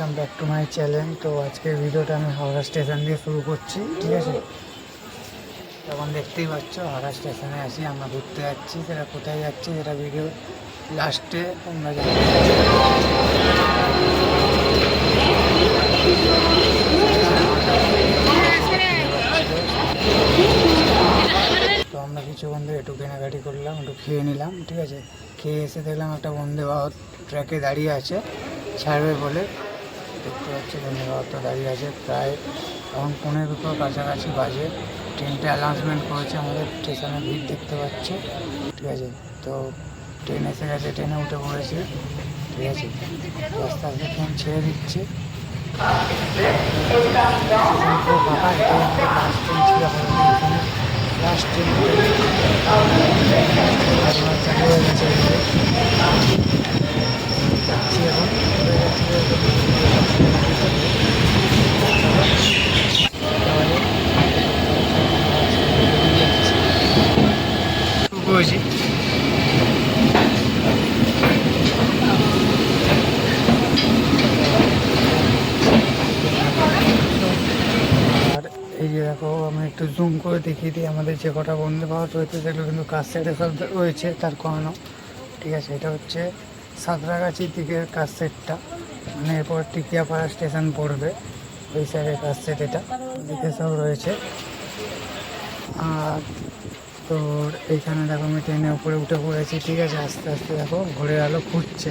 Welcome back to my channel তো আজকের ভিডিওটা আমি হাওড়া স্টেশন দিয়ে শুরু করছি, ঠিক আছে? তখন দেখতেই পাচ্ছ, হাওড়া স্টেশনে আসি আমরা ঘুরতে যাচ্ছি সেটা কোথায় যাচ্ছি সেটা ভিডিও লাস্টে জানতে তো আমরা কিছুক্ষণ ধরে একটু কেনাকাটি করলাম, একটু খেয়ে নিলাম, ঠিক আছে? খেয়ে এসে দেখলাম একটা ভারত ট্র্যাকে দাঁড়িয়ে আছে, ছাড়বে বলে। দেখতে পাচ্ছি ভারতটা দাঁড়িয়ে আছে। প্রায় এখন পনেরো দুটো কাছাকাছি বাজে। ট্রেনটা অ্যানাউন্সমেন্ট করেছে আমাদের, স্টেশনে ভিড় দেখতে পাচ্ছে। ঠিক আছে, তো ট্রেন এসে গেছে, ট্রেনে উঠে পড়েছে। ঠিক আছে আস্তে আস্তে ট্রেন ছেড়ে দিচ্ছে। লাস্ট ট্রেন ছিল আমাদের এখানে লাস্ট ট্রেন চালু হয়ে গেছে এদিকে। যাচ্ছি এখন হয়ে যাচ্ছে করেছি আর এই যে দেখো আমি একটু জুম করে দেখিয়ে দিই আমাদের যে কটা বন্ধু ভারত রয়েছে সেগুলো কিন্তু কাজ সাইডে সব রয়েছে, তার কমানো। ঠিক আছে, এটা হচ্ছে সাঁতরাগাছির দিকের কাজ সেটটা। মানে এরপর টিকিয়াপাড়া স্টেশন পড়বে, ওই সাইডের কাজ সেট এটা। দিকে সব রয়েছে। আর তোর এইখানে দেখো আমি ট্রেনের উপরে উঠে পড়েছি। ঠিক আছে, আস্তে আস্তে দেখো ভোরের আলো ফুটছে।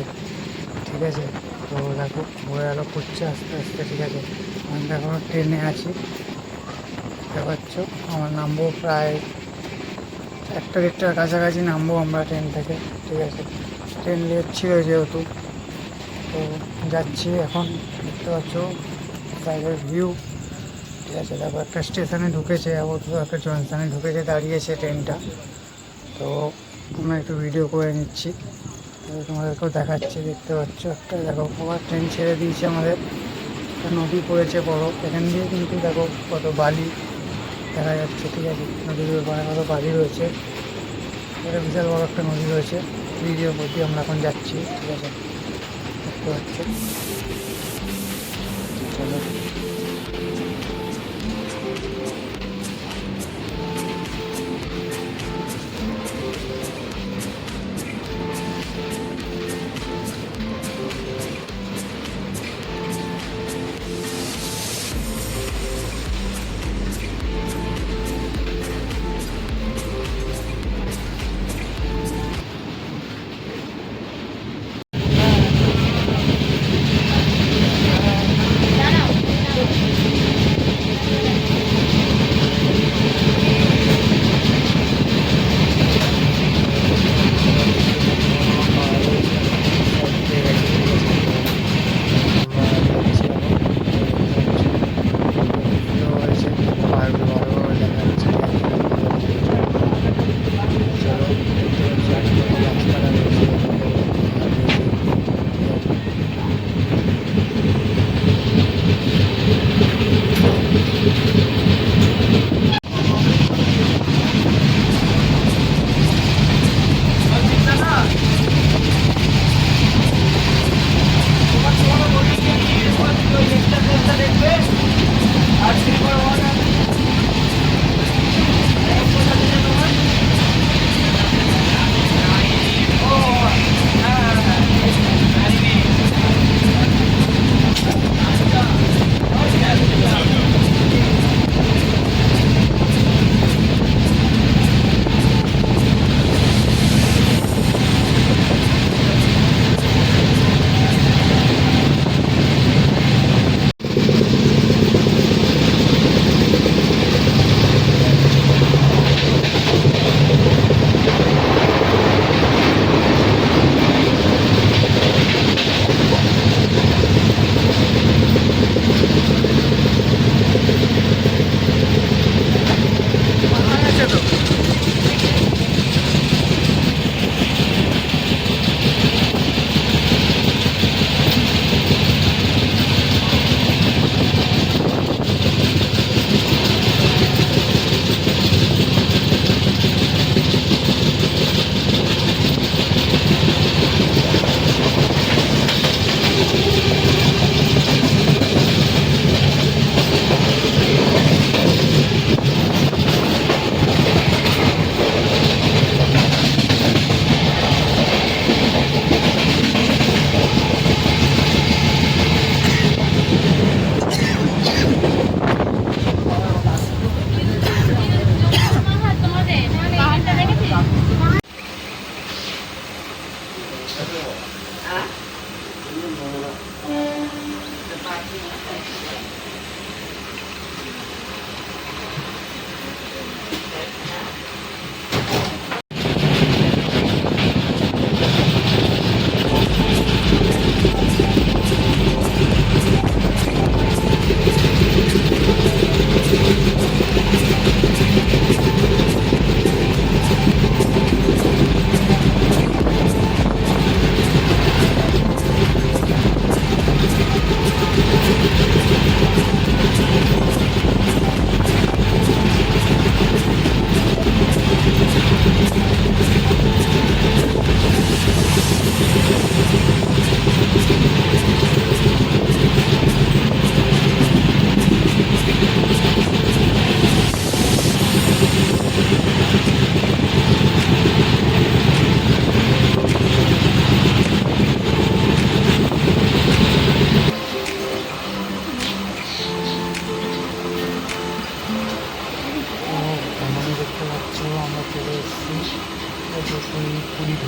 ঠিক আছে, তো দেখো ভোরের আলো ফুটছে আস্তে আস্তে, ঠিক আছে। আমি দেখো ট্রেনে আছি। দেখতে পাচ্ছ। আমার নামবো প্রায় একটা দেড়টার কাছাকাছি নামবো আমরা ট্রেন থেকে, ঠিক আছে? ট্রেন লেট ছিল যেহেতু, তো যাচ্ছি এখন, দেখতে পাচ্ছ? বাইরের ভিউ ঠিক আছে? তারপর একটা স্টেশনে ঢুকেছে, আপাতত একটা জনস্থানে ঢুকেছে, দাঁড়িয়েছে ট্রেনটা। তো আমরা একটু ভিডিও করে নিচ্ছি। তোমাদেরকেও দেখাচ্ছি, দেখতে পাচ্ছ? একটা, দেখো আবার ট্রেন ছেড়ে দিয়েছে আমাদের। একটা নদী পড়েছে বড়, এখান দিয়ে কিন্তু দেখো কত বালি। দেখা যাচ্ছে, ঠিক আছে? নদীর ওপারে কত বাড়ি রয়েছে। এটা বিশাল বড় একটা নদী রয়েছে। ভিডিও দিয়ে আমরা এখন যাচ্ছি, ঠিক আছে? দেখতে পাচ্ছি? চলো।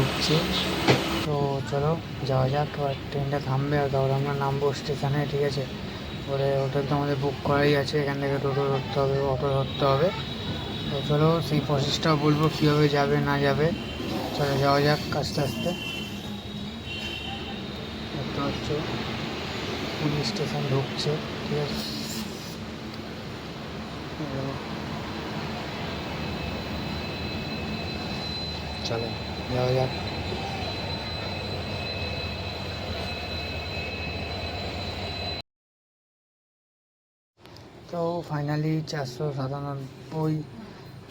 ঢুকছে। তো চলো যাওয়া যাক, এবার ট্রেনটা থামবে, আর তারপর আমরা নামবো স্টেশনে, ঠিক আছে? পরে ওটা তো আমাদের বুক করাই আছে, এখান থেকে টোটো ধরতে হবে, অটো ধরতে হবে। তো চলো সেই প্রসেসটাও বলব, কীভাবে যাবে, না যাবে। চলো যাওয়া যাক আস্তে আস্তে। দেখতে পুরী স্টেশন ঢুকছে, ঠিক আছে? চলো। যাওয়া যাক তো ফাইনালি চারশো সাতানব্বই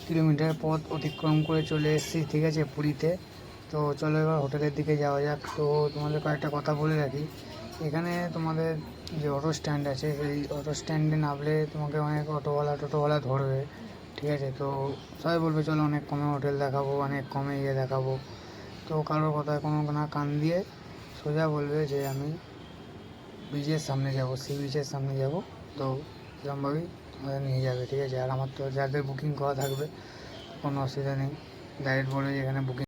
কিলোমিটার পথ অতিক্রম করে চলে এসেছি, ঠিক আছে, পুরীতে। তো চলো এবার হোটেলের দিকে যাওয়া যাক। তো তোমাদের কয়েকটা কথা বলে রাখি। এখানে তোমাদের যে অটো স্ট্যান্ড আছে, সেই অটো স্ট্যান্ডে নামলে তোমাকে অনেক অটোওয়ালা টোটোওয়ালা ধরবে। ঠিক আছে? তো সবাই বলবে, চলো অনেক কমে হোটেল দেখাবো, অনেক কমে ইয়ে দেখাবো। তো কারোর কথায় কোনো না কান দিয়ে সোজা বলবে যে, আমি বিচের সামনে যাব, সি বিচের সামনে যাব। তো তোমাদের নিয়ে যাবে, ঠিক আছে? আর আমার তো যাদের বুকিং করা থাকবে, কোনো অসুবিধা নেই। ডাইরেক্ট বলে এখানে বুকিং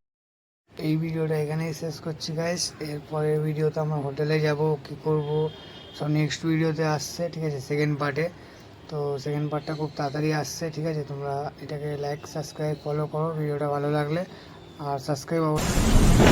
এই ভিডিওটা এখানেই শেষ করছি গাইস এরপরের ভিডিওতে আমরা হোটেলে যাব, কি করব, সব নেক্সট ভিডিওতে আসছে, ঠিক আছে? সেকেন্ড পার্টে তো সেকেন্ড পার্টটা খুব তাড়াতাড়ি আসছে, ঠিক আছে? তোমরা এটাকে লাইক সাবস্ক্রাইব ফলো করো ভিডিওটা ভালো লাগলে। আর সাবস্ক্রাইব অবশ্যই